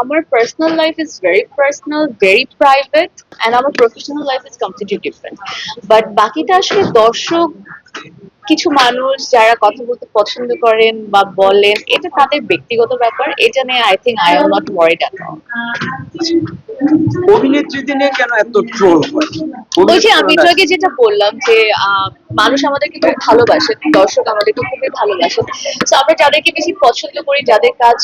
আমার personal life is very personal very private and আমার professional life is completely different but বাকিটা আসলে দর্শক, কিছু মানুষ যারা কথা বলতে পছন্দ করেন বা বলেন, এটা তাদের ব্যক্তিগত ব্যাপার। এটা নিয়ে I think I am not worried at অভিনেত্রীদের নিয়ে কেন এত ট্রোল হয়? ওই যে আমি একটু আগে যেটা বললাম যে মানুষ আমাদেরকে খুব ভালোবাসে দর্শক আমাদেরকে খুবই ভালোবাসে। তো আমরা যাদেরকে বেশি পছন্দ করি যাদের কাজ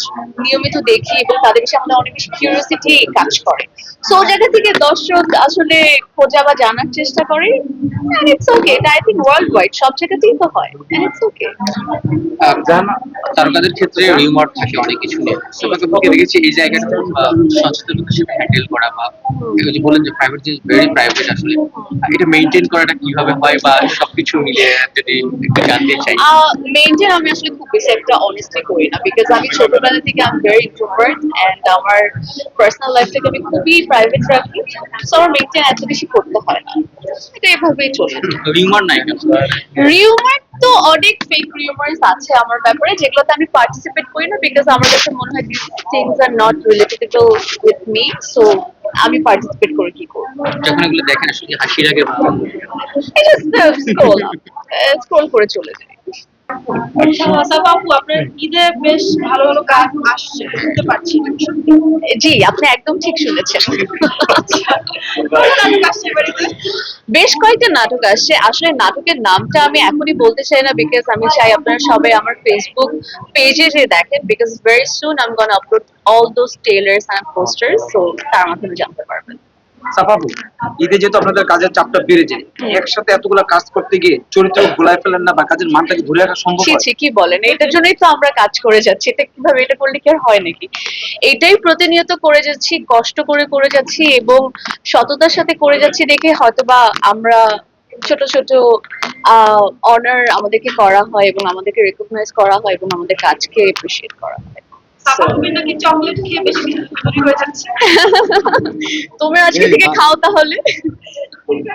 নিয়মিত দেখি এবং তাদের বেশি আমাদের অনেক বেশি কিউরিয়াসিটি কাজ করে। সো জায়গা থেকে দর্শক আসলে খোঁজা বা জানার চেষ্টা করে ইটস ওকে এটা আই থিঙ্ক ওয়ার্ল্ড ওয়াইড সব জায়গাতেই তো হয় ইটস ওকে তারকাদের ক্ষেত্রে রিউমার থাকে অনেক কিছু নিয়ে। তোমাকে বুকে দেখেছি এই জায়গাটা সচেতনতার সাথে হ্যান্ডেল করা বা যে বলেন যে প্রাইভেট যে ভেরি প্রাইভেট আসলে। এটা মেনটেন করাটা কীভাবে হয় বা সবকিছু মিলিয়ে যদি একটু জানতে চাই। মেনটেন আমি আসলে খুব বেশি একটা অনেস্টলি করি না বিকজ আমি ছোটবেলা থেকে আমি ভেরি ইন্ট্রোভার্ট এন্ড আমার পার্সোনাল লাইফটাকে আমি খুবই প্রাইভেট রাখি সো আমার মেনটেন এত বেশি করতে হয় না। এটা এভাবেই চলে রিউমার নাই কেন? রিউমার তো অনেক ফেক রিউমার্স আছে আমার ব্যাপারে যেগুলোতে আমি পার্টিসিপেট করি না বিকজ আমার কাছে মনে হয় this things are not related with me so আমি পার্টিসিপেট করে কি করব? যখন এগুলো দেখেন আসলে হাসি লাগে স্ক্রোল স্ক্রোল করে চলে যাই। আপনার ঈদে বেশ ভালো ভালো গান আসছে শুনতে পাচ্ছি জি আপনি একদম ঠিক শুনেছেন। কোন নাটক আসছে এবারে বেশ কয়েকটা নাটক আসছে। আসলে নাটকের নামটা আমি এখনই বলতে চাই না বিকজ আমি চাই আপনারা সবাই আমার ফেসবুক পেজে যে দেখেন because very soon I am gonna upload all those trailers and posters so তার মাধ্যমে জানতে পারবেন। সাফাবু ঈদে যেহেতু আপনাদের কাজের চাপটা বেড়ে যায় একসাথে এতগুলা কাজ করতে গিয়ে চরিত্র গুলাই ফেলেন না বা কাজের মানটাকে ধরে রাখা সম্ভব ছি ছি কি বলেন? এটার জন্যই তো আমরা কাজ করে যাচ্ছি। এটা কীভাবে এটা করলে কি আর হয় নাকি? এটাই প্রতিনিয়ত করে যাচ্ছি কষ্ট করে করে যাচ্ছি এবং সততার সাথে করে যাচ্ছি দেখে হয়তোবা আমরা ছোট ছোট অনার আমাদেরকে করা হয় এবং আমাদেরকে রেকগনাইজ করা হয় এবং আমাদের কাজকে এপ্রিসিয়েট করা হয়। নাকি চকলেট খেয়ে বেশি হয়ে যাচ্ছে। তোমরা আজকে থেকে খাও তাহলে।